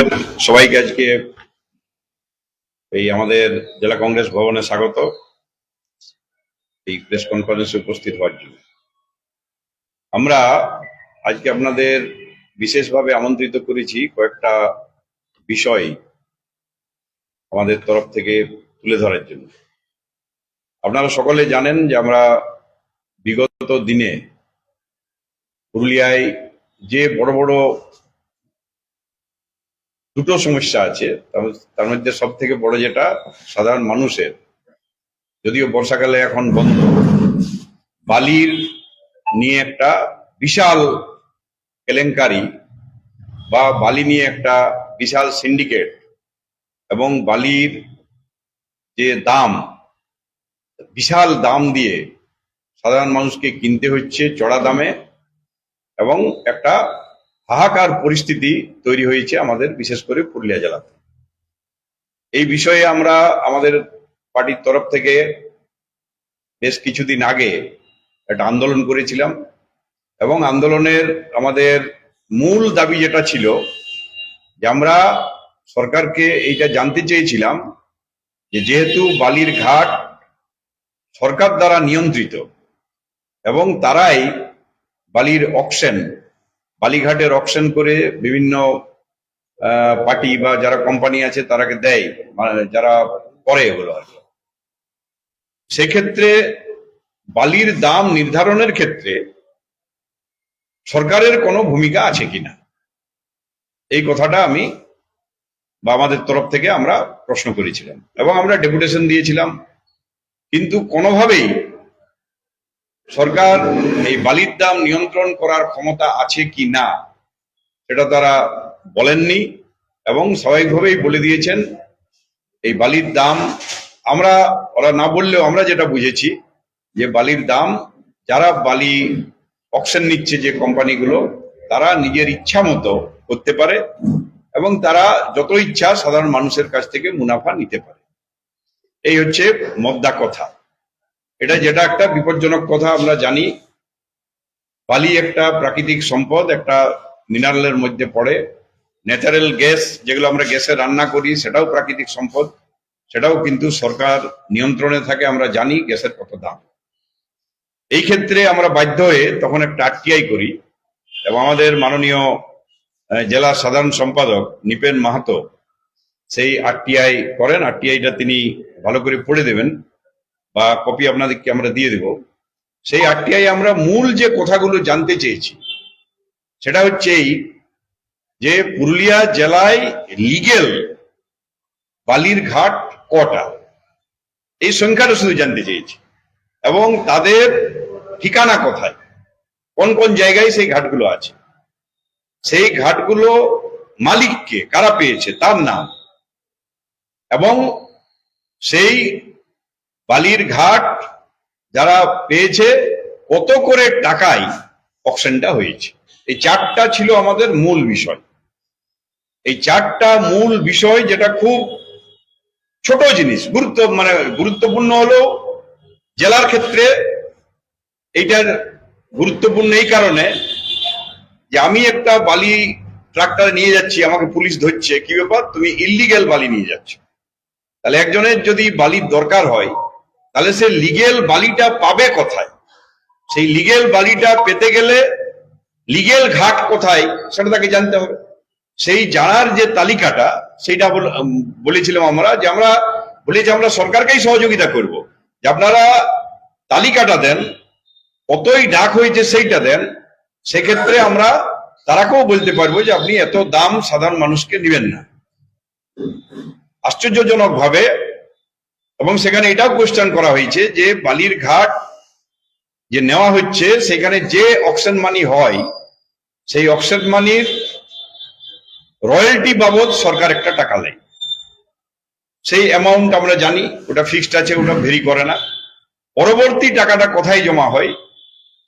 আপনাদের সবাইকে আজকে এই আমাদের জেলা কংগ্রেস ভবনে স্বাগত। এই প্রেস কনফারেন্সে উপস্থিত হওয়ার জন্য। আমরা আজকে আপনাদের বিশেষভাবে আমন্ত্রিত করেছি কয়েকটা বিষয় আমাদের তরফ থেকে তুলে ধরার জন্য। আপনারা সকলে জানেন যে আমরা বিগত দিনে পুরুলিয়ায় যে বড় বড় দুটো সমস্যা আছে। তার- মধ্যে সব থেকে বড় যেটা, সাধারণ মানুষের। যদিও বর্ষাকালে এখন বন্ধ। বালির নিয়ে একটা বিশাল কেলেঙ্কারি বা বালি নিয়ে একটা বিশাল সিন্ডিকেট এবং বালির যে দাম, বিশাল দাম দিয়ে সাধারণ মানুষকে কিনতে হচ্ছে চড়া দামে এবং একটা হাহাকার পরিস্থিতি তৈরি হয়েছে আমাদের, বিশেষ করে পুরুলিয়া জেলাতে। এই বিষয়ে আমরা আমাদের পার্টির তরফ থেকে বেশ কিছুদিন আগে একটা আন্দোলন করেছিলাম এবং আন্দোলনের আমাদের মূল দাবি যেটা ছিল যে আমরা সরকারকে এইটা জানতে চেয়েছিলাম যে যেহেতু বালির ঘাট সরকার দ্বারা নিয়ন্ত্রিত এবং তারাই বালির অকশন বালিঘাটের অকশন করে বিভিন্ন পার্টি বা যারা কোম্পানি আছে তারাকে দেয় মানে যারা করে এগুলো আর সেক্ষেত্রে বালির দাম নির্ধারণের ক্ষেত্রে সরকারের কোনো ভূমিকা আছে কিনা? এই কথাটা আমি বা আমাদের তরফ থেকে আমরা প্রশ্ন করেছিলাম এবং আমরা ডেপুটেশন দিয়েছিলাম। কিন্তু কোনোভাবেই সরকার এই বালির দাম নিয়ন্ত্রণ করার ক্ষমতা আছে কি না, সেটা তারা বলেননি এবং স্বাভাবিকভাবেই বলে দিয়েছেন, এই বালির দাম আমরা, ওরা না বললেও আমরা যেটা বুঝেছি, যে বালির দাম যারা বালি অকশন নিচ্ছে যে কোম্পানিগুলো, তারা নিজের ইচ্ছা মতো করতে পারে এবং তারা যত ইচ্ছা সাধারণ মানুষের কাছ থেকে মুনাফা নিতে পারে। এই হচ্ছে মদ্দা কথা। এটা যেটা একটা বিপজ্জনক কথা, আমরা জানি। বালি একটা প্রাকৃতিক সম্পদ, একটা মিনারেলের মধ্যে পড়ে। ন্যাচারাল গ্যাস, যেগুলো আমরা গ্যাসে রান্না করি, সেটাও প্রাকৃতিক সম্পদ। সেটাও কিন্তু সরকার নিয়ন্ত্রণে থাকে, আমরা জানি গ্যাসের কত দাম। এই ক্ষেত্রে আমরা বাধ্য হয়ে তখন একটা আরটিআই করি এবং আমাদের মাননীয় জেলা সাধারণ সম্পাদক নিপেন মাহাতো, সেই আরটিআই করেন। আরটিআইটা তিনি ভালো করে পড়ে দেবেন। বা কপি আপনাদেরকে আমরা দিয়ে দেব। সেই আরটিআই আমরা মূল যে কথাগুলো জানতে চেয়েছি, সেটা হচ্ছে এই যে পুরুলিয়া জেলায় লিগেল বালির ঘাট কটা, এই সংখ্যাটা শুধু জানতে চেয়েছি। এবং তাদের ঠিকানা কোথায়, কোন কোন জায়গায় সেই ঘাটগুলো আছে, সেই ঘাটগুলো মালিককে কারা পেয়েছে, তার নাম, এবং সেই বালির ঘাট যারা পেয়েছে, কত করে টাকায় অকশনটা হয়েছে? এই চারটা ছিল আমাদের মূল বিষয়। এই চারটা মূল বিষয় যেটা খুব ছোট জিনিস, গুরুত্ব মানে গুরুত্বপূর্ণ হলো জেলার ক্ষেত্রে এইটার গুরুত্বপূর্ণ এই কারণে যে আমি একটা বালি ট্রাক্টর নিয়ে যাচ্ছি, আমাকে পুলিশ ধরছে, কি ব্যাপার? তুমি ইলিগেল বালি নিয়ে যাচ্ছ। তাহলে একজনের যদি বালির দরকার হয় তাহলে সে লিগেল বালিটা পাবে কোথায়? সেই লিগেল বালিটা পেতে গেলে লিগেল ঘাট কোথায়? সেটা তাকে জানতে হবে। সেই জানার যে তালিকাটা, সেইটা বলেছিলাম আমরা যে আমরা বলি যে আমরা সরকারকেই সহযোগিতা করব। যে আপনারা তালিকাটা দেন, কতই ডাক হয়েছে সেইটা দেন, সেক্ষেত্রে আমরা তারাকেও বলতে পারব যে আপনি এত দাম সাধারণ মানুষকে দিবেন না। আশ্চর্যজনক ভাবে এবং সেখানে এটাও কোয়েশ্চেন করা হয়েছে যে বালির ঘাট যে নেওয়া হচ্ছে, সেখানে যে অকশন মানি হয়, সেই অকশন মানির রয়্যালটি বাবদ সরকার একটা টাকা নেয়। সেই অ্যামাউন্ট আমরা জানি, ওটা ফিক্সড আছে, ওটা ভেরি করে না। পরবর্তী টাকাটা কোথায় জমা হয়,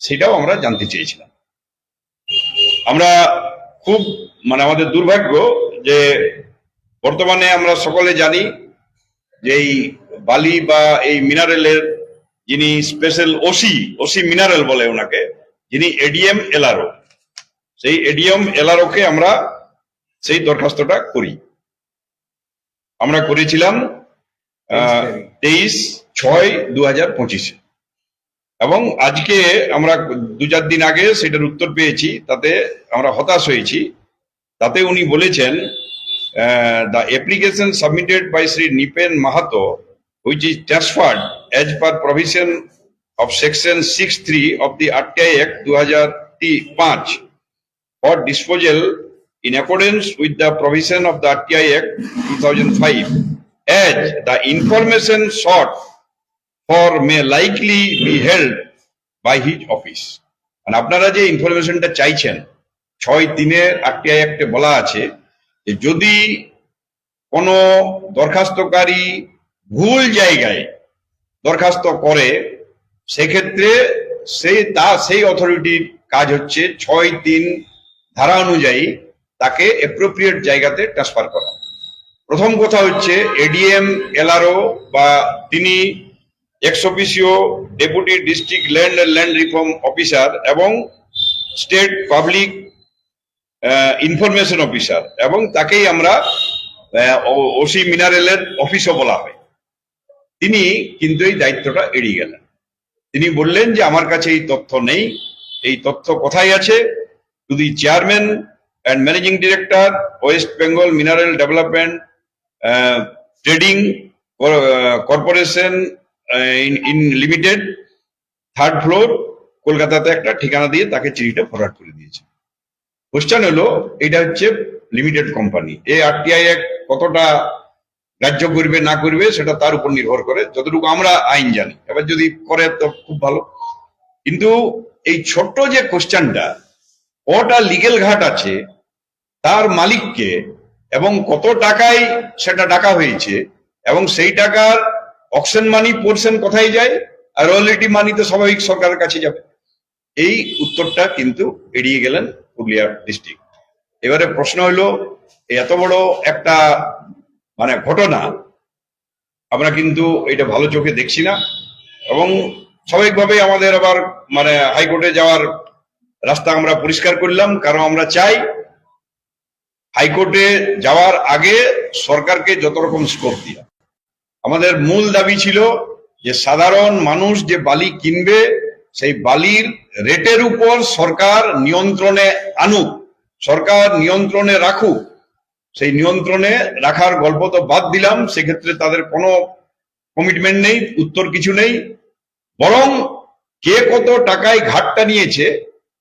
সেটাও আমরা জানতে চেয়েছিলাম। আমরা খুব মানে আমাদের দুর্ভাগ্য যে বর্তমানে আমরা সকলে জানি যে এই বালি বা এই মিনারেলের যিনি স্পেশাল ওসি ওসি মিনারেল বলে ওনাকে যিনি এডিএম এলআরও। সেই এডিএম এলআরও কে আমরা সেই দরখাস্তটা করি। আমরা করেছিলাম তেইশ ছয় দু হাজার পঁচিশে। এবং আজকে আমরা দু চার দিন আগে সেটার উত্তর পেয়েছি তাতে আমরা হতাশ হয়েছি। তাতে উনি বলেছেন the application submitted by Shri Nipen Mahato which is transferred as per provision of section 6.3 of the RTI Act 2005 for disposal in accordance with the provision of the RTI Act 2005 as the information sought for may likely be held by his office. মানে আপনারা যে ইনফরমেশনটা চাইছেন ছয় তিনের RTI অ্যাক্টে বলা আছে যে যদি কোনো দরখাস্তকারী ভুল জায়গায় দরখাস্ত করে, সেক্ষেত্রে সেই তা, সেই অথরিটির কাজ হচ্ছে ছয় তিন ধারা অনুযায়ী তাকে অ্যাপ্রোপ্রিয়েট জায়গাতে ট্রান্সফার করা। প্রথম কথা হচ্ছে এডিএম এলআরও বা তিনি ex officio deputy district land land reform officer এবং স্টেট পাবলিক ইনফরমেশন অফিসার এবং তাকেই আমরা ওসি মিনারেলের অফিসও বলা হয়। তিনি কিন্তু এই দায়িত্বটা এড়িয়ে গেলেন। তিনি বললেন যে, আমার কাছে এই তথ্য নেই। এই তথ্য কোথায় আছে? To the chairman and managing director West Bengal mineral development trading corporation in limited third floor কলকাতাতে একটা ঠিকানা দিয়ে তাকে চিঠিটা ফরওয়ার্ড করে দিয়েছে। কোশ্চেন হলো, এটা হচ্ছে লিমিটেড কোম্পানি এই আরটিআই এক কতটা গ্রাহ্য করবে, না করবে, সেটা তার উপর নির্ভর করে। যতটুকু আমরা আইন জানি। এবার যদি করে, তো খুব ভালো। কিন্তু এই ছোট্ট যে কোশ্চেনটা কটা লিগেল ঘাট আছে, তার মালিককে এবং কত টাকায় সেটা ডাকা হয়েছে, এবং সেই টাকার অকশন মানি পোর্শন কোথায় যায়, আর রয়্যালিটি মানি তো স্বাভাবিক সরকারের কাছে যাবে। এই উত্তরটা কিন্তু এড়িয়ে গেলেন পুরুলিয়া ডিস্ট্রিক্ট এবারে প্রশ্ন হলো এত বড় একটা মানে ঘটনা, আমরা কিন্তু এটা ভালো চোখে দেখছি না। এবং স্বাভাবিকভাবে আমাদের আবার মানে হাইকোর্টে যাওয়ার রাস্তা আমরা পরিষ্কার করলাম, কারণ আমরা চাই হাইকোর্টে যাওয়ার আগে সরকারকে যত রকম স্কোপ দিয়া আমাদের মূল দাবি ছিল যে সাধারণ মানুষ যে বালি কিনবে সেই বালির রেটের উপর সরকার নিয়ন্ত্রণে আনুক, সরকার নিয়ন্ত্রণে রাখুক, সেই নিয়ন্ত্রণে রাখার গল্প তো বাদ দিলাম, সেক্ষেত্রে তাদের কোনো কমিটমেন্ট নেই, উত্তর কিছু নেই। বরং কে কত টাকায় ঘাটটা নিয়েছে,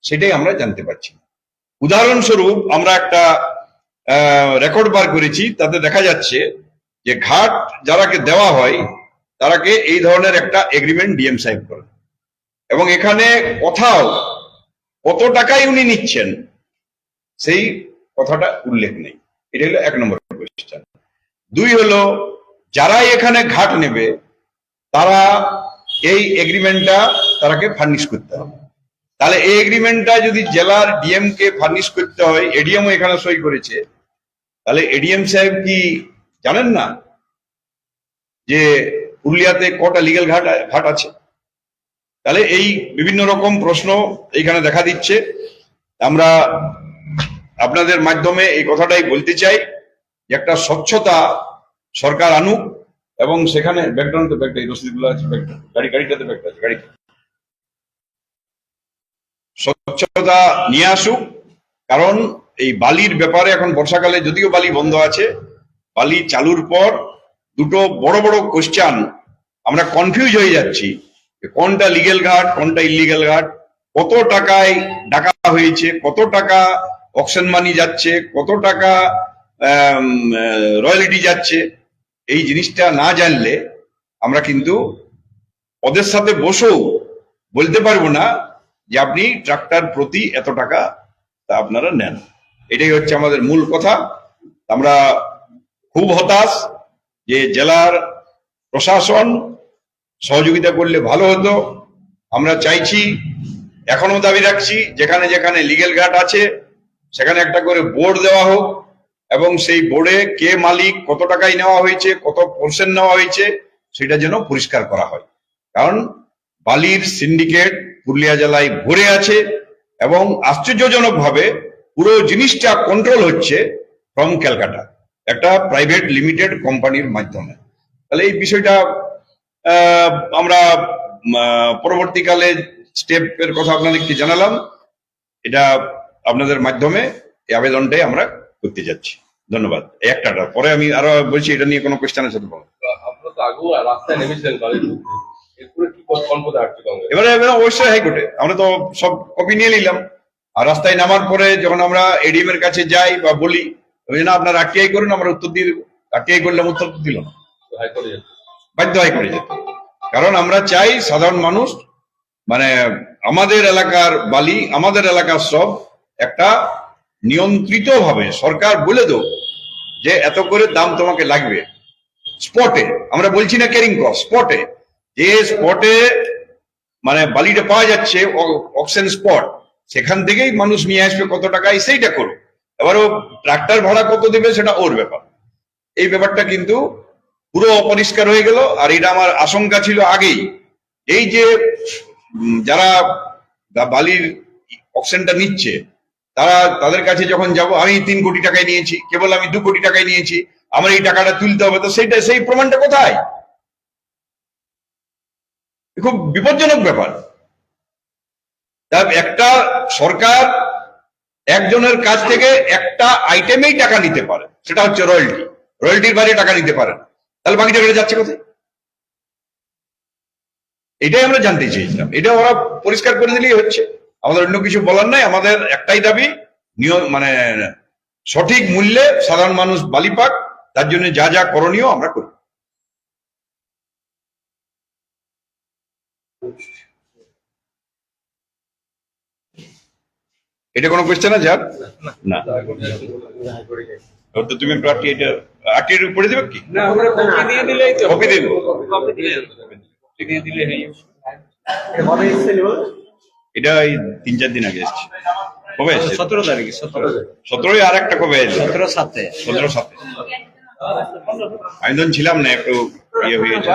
সেটাই আমরা জানতে পারছি উদাহরণস্বরূপ আমরা একটা রেকর্ড বার করেছি, তাতে দেখা যাচ্ছে যে ঘাট যারাকে দেওয়া হয়, তারাকে এই ধরনের একটা এগ্রিমেন্ট ডিএম সাহেব করেন। এবং এখানে কোথাও, কত টাকাই উনি নিচ্ছেন, সেই কথাটা উল্লেখ নেই। এটা হলো এক নম্বর কোয়েশ্চেন দুই হলো, যারাই এখানে ঘাট নেবে, তারা এই এগ্রিমেন্টটা তারাকে ফার্নিশ করতে হবে। তাহলে এই এগ্রিমেন্টটা যদি জেলার ডিএম কে ফার্নিশ করতে হয় এডিএমও এখানে সই করেছে, তাহলে এডিএম সাহেব কি জানেন না যে পুরুলিয়াতে কটা লিগেল ঘাট ঘাট আছে? তাহলে এই বিভিন্ন রকম প্রশ্ন এইখানে দেখা দিচ্ছে। আমরা আপনাদের মাধ্যমে এই কথাটাই বলতে চাই একটা স্বচ্ছতা সরকার আনুক এবং সেখানে ব্যাকগ্রাউন্ড ব্যাগটা এই রসিদগুলো আছে গাড়ি গাড়িটাতে ব্যাগটা আছে স্বচ্ছতা নিয়ে আসুক, কারণ এই বালির ব্যাপারে এখন বর্ষাকালে যদিও বালি বন্ধ আছে, বালি চালুর পর দুটো বড় বড় কোশ্চান আমরা কনফিউজ হয়ে যাচ্ছি। কোনটা লিগেল ঘাট কোনটা ইলিগেল ঘাট কত টাকায় ডাকা হয়েছে, কত টাকা অকশন মানি যাচ্ছে, কত টাকা রয়্যালিটি যাচ্ছে, এই জিনিসটা না জানলে আমরা কিন্তু ওদের সাথে বসেও বলতে পারব না যে আপনি ট্রাক্টর প্রতি এত টাকা তা আপনারা নেন। এটাই হচ্ছে আমাদের মূল কথা। আমরা খুব হতাশ যে জেলার প্রশাসন সহযোগিতা করলে ভালো হতো। আমরা চাইছি এখনও দাবি রাখছি, যেখানে যেখানে লিগেল ঘাট আছে, সেখানে একটা করে বোর্ড দেওয়া হোক, এবং সেই বোর্ডে কে মালিক, কত টাকায় নেওয়া হয়েছে, কত পোর্শন নেওয়া হয়েছে, সেটা যেন পরিষ্কার করা হয়। কারণ বালির সিন্ডিকেট পুরুলিয়া জেলায় ভরে আছে, এবং আশ্চর্যজনক ভাবে পুরো জিনিসটা কন্ট্রোল হচ্ছে ফ্রম ক্যালকাটা একটা প্রাইভেট লিমিটেড কোম্পানির মাধ্যমে। তাহলে এই বিষয়টা আমরা পরবর্তীকালে স্টেপের কথা আপনাদেরকে জানালাম। এটা আপনাদের মাধ্যমে এই আবেদনটাই আমরা করতে যাচ্ছি। ধন্যবাদ। এই একটাটা পরে আমি আরও বলছি এটা নিয়ে কোনো কোয়েশ্চেন আছে তো এবারে এবারে অবশ্যই হাইকোর্টে। আমরা তো সব কপি নিয়ে নিলাম। আর রাস্তায় নামার পরে যখন আমরা এডিএম এর কাছে যাই বা বলি ওই জন্য আপনার আরটিআই করুন আমরা উত্তর দিয়ে দেবো। আরটিআই করলাম উত্তর দিল না হাইকোর্টে বাধ্য হয় করে যেতে। কারণ আমরা চাই সাধারণ মানুষ মানে আমাদের এলাকার বালি, আমাদের এলাকার সব একটা নিয়ন্ত্রিত ভাবে সরকার বলে দেব যে এত করে দাম তোমাকে লাগবে। স্পটে, আমরা বলছি না ক্যারিং কস্ট স্পটে। যে স্পটে মানে বালিটা পাওয়া যাচ্ছে অক্সিজেন স্পট সেখান থেকেই মানুষ নিয়ে আসবে কত টাকায় সেইটা করো এবার ও ট্রাক্টর ভাড়া কত দেবে সেটা ওর ব্যাপার। এই ব্যাপারটা কিন্তু পুরো অপরিষ্কার হয়ে গেল, আর এটা আমার আশঙ্কা ছিল আগেই। এই যে যারা বালির অক্সিজেনটা নিচ্ছে, তারা তাদের কাছে যখন যাব, আমি তিন কোটি টাকায় নিয়েছি, কেবল আমি দু কোটি টাকায় নিয়েছি, আমার এই টাকাটা তুলতে হবে, তো সেইটা, সেই প্রমাণটা কোথায়? খুব বিপজ্জনক ব্যাপার। একটা সরকার একজনের কাছ থেকে একটা আইটেমেই টাকা নিতে পারে, সেটা হচ্ছে রয়্যালটি রয়্যালটির বাইরে টাকা নিতে পারে না। তাহলে বাকি টাকাটা যাচ্ছে কোথায়? এটাই আমরা জানতে চেয়েছিলাম। এটা ওরা পরিষ্কার করে দিলেই হচ্ছে। আমাদের অন্য কিছু বলার নাই। আমাদের একটাই দাবি, নিয়ম মানে সঠিক মূল্যে সাধারণ মানুষ বালি পাক, তার জন্য যা যা করণীয় আমরা করি। এটা কোনো কোয়েশ্চেন আছে না। তো তুমি একটু আটটি এটা আটটির উপরে দেবে কি? না আমরা কপি দিয়ে দিলেই তো কপি কপি দিয়ে দিয়ে দিলে হয়ে যাবে এটা এই তিন চার দিন আগে এসছে। কবে এসছে? সতেরো তারিখে সতেরো। সতেরোই আর একটা কবে এসছে সতেরো সাতে। সতেরো সাথে আমি তখন ছিলাম না একটু ইয়ে হয়েছে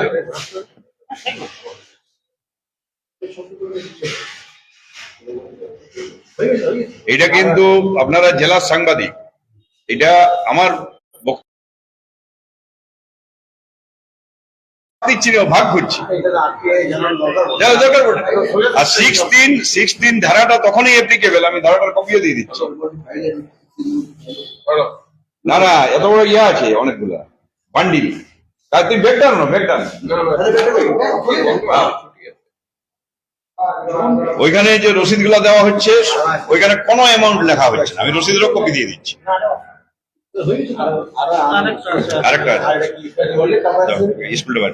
এটা কিন্তু আপনারা জেলার সাংবাদিক। এটা আমার দিচ্ছি ভাগ করছি। দরকার পড়ে। আর সিক্স দিন সিক্স দিন ধারাটা তখনই অ্যাপ্লিকেবল আমি ধারাটার কপিও দিয়ে দিচ্ছি। না না এত বড় ইয়ে আছে অনেকগুলা। বান্ডিল তাই তুই ব্যাগ টানো না ব্যাগ টান ওইখানে যে রসিদগুলা দেওয়া হচ্ছে ওইখানে কোনো অ্যামাউন্ট লেখা হচ্ছে না। আমি রসিদেরও কপি দিয়ে দিচ্ছি। আরেকটা আছে। স্কুলটা বার।